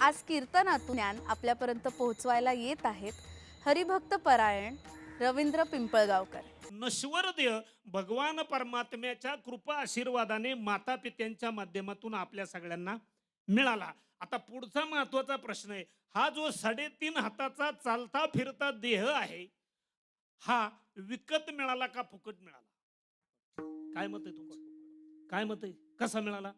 आज कीर्तनातून ज्ञान आपल्यापर्यंत पोहोचवायला येत आहेत हरिभक्त परायण रवींद्र पिंपळगावकर. नश्वर देह भगवान परमात्म्याच्या कृपा आशीर्वादाने माता पित्यांच्या माध्यमातून आपल्या सगळ्यांना मिळाला. आता पुढचा महत्त्वाचा प्रश्न आहे. हा जो साडेतीन हाताचा चालता फिरता देह आहे हा विकत मिळाला का फुकट मिळाला? काय मत आहे तुमचं? काय मत आहे? कसा मिळाला?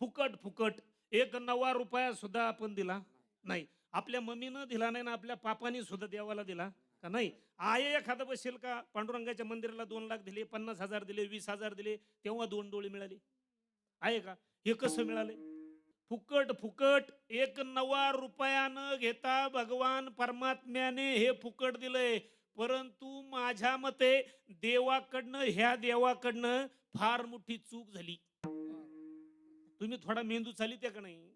फुकट फुकट. एक नवा रुपया सुद्धा आपण दिला नाही. आपल्या मम्मीनं दिला नाही ना आपल्या पापानी सुद्धा देवाला दिला का नाही? आय एखादं बसेल का? पांडुरंगाच्या मंदिराला दोन लाख दिले पन्नास हजार दिले वीस हजार दिले तेव्हा दोन डोळे मिळाले. आहे का? हे कसं मिळाले? फुकट फुकट एक नवा रुपयानं घेता भगवान परमात्म्याने हे फुकट दिलंय. परंतु माझ्या मते देवाकडनं ह्या देवाकडनं फार मोठी चूक झाली. तुम्ही थोडा मेंदू चालित का नाही?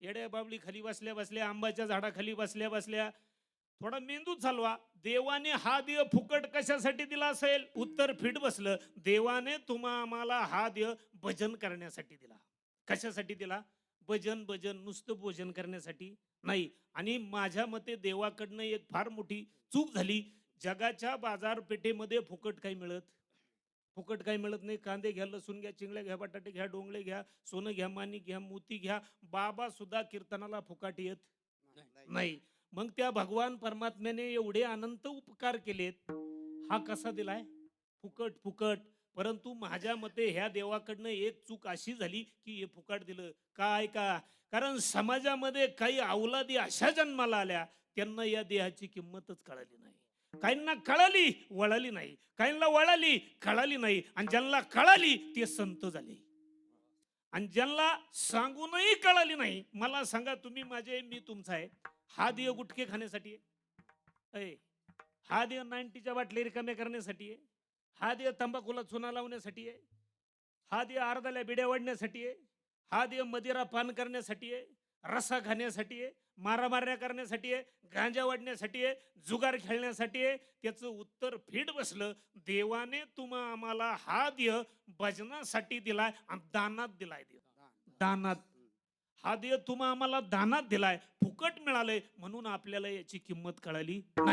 येड्या बाबली खाली बसल्या बसल्या आंब्याच्या झाडाखाली बसल्या बसल्या. थोडा मेंदू चालवा. देवाने हा देह फुकट कशासाठी दिला असेल? उत्तर फिट बसलं. देवाने तुम्हा आम्हाला हा देह भजन करण्यासाठी दिला. कशासाठी दिला? भजन भजन नुसतं भोजन करण्यासाठी. नाही. आणि माझ्या मते देवाकडनं एक फार मोठी चूक झाली. जगाच्या बाजारपेठेमध्ये फुकट काही मिळत फुकट काही मिळत नाही. कांदे घ्या लसूण घ्या चिंगळ्या घ्या बटाटे घ्या डोंगळे घ्या सोनं घ्या मानी घ्या मोती घ्या बाबा सुद्धा कीर्तनाला फुकाट येत नाही. मग त्या भगवान परमात्म्याने एवढे अनंत उपकार केलेत. हा कसा दिलाय? फुकट फुकट. परंतु माझ्या मते ह्या देवाकडनं एक चूक अशी झाली की हे फुकट दिलं. काय का? कारण समाजामध्ये काही अवलादी अशा जन्माला आल्या त्यांना या देहाची किंमतच कळाली नाही. काहींना कळाली वळाली नाही. काहींना वळाली कळाली नाही. आणि ज्यांना कळाली ते संत झाले. आणि ज्यांना सांगूनही कळाली नाही मला सांगा तुम्ही माझे मी तुमचा आहे. हा देव गुटखे खाण्यासाठी आहे? हा देव नाईन्टीच्या बाटली रिकाम्या करण्यासाठी आहे? हा देव तंबाखूला चुना लावण्यासाठी आहे? हा देव अर्धाल्या बिड्या वाढण्यासाठी आहे? हा देव मदिरा पान करण्यासाठी आहे? रसा खाण्यासाठी आहे मारामाऱ्या करण्यासाठी आहे गांजा वाढण्यासाठी आहे जुगार खेळण्यासाठी आहे. त्याचं उत्तर फिट बसलं देवाने तुम्हा आम्हाला हा देह भजनासाठी दिलाय आणि दानात दिलाय देव. दानात. हा देह तुम्हा आम्हाला दानात दिलाय. फुकट मिळालंय म्हणून आपल्याला याची किंमत कळाली नाही.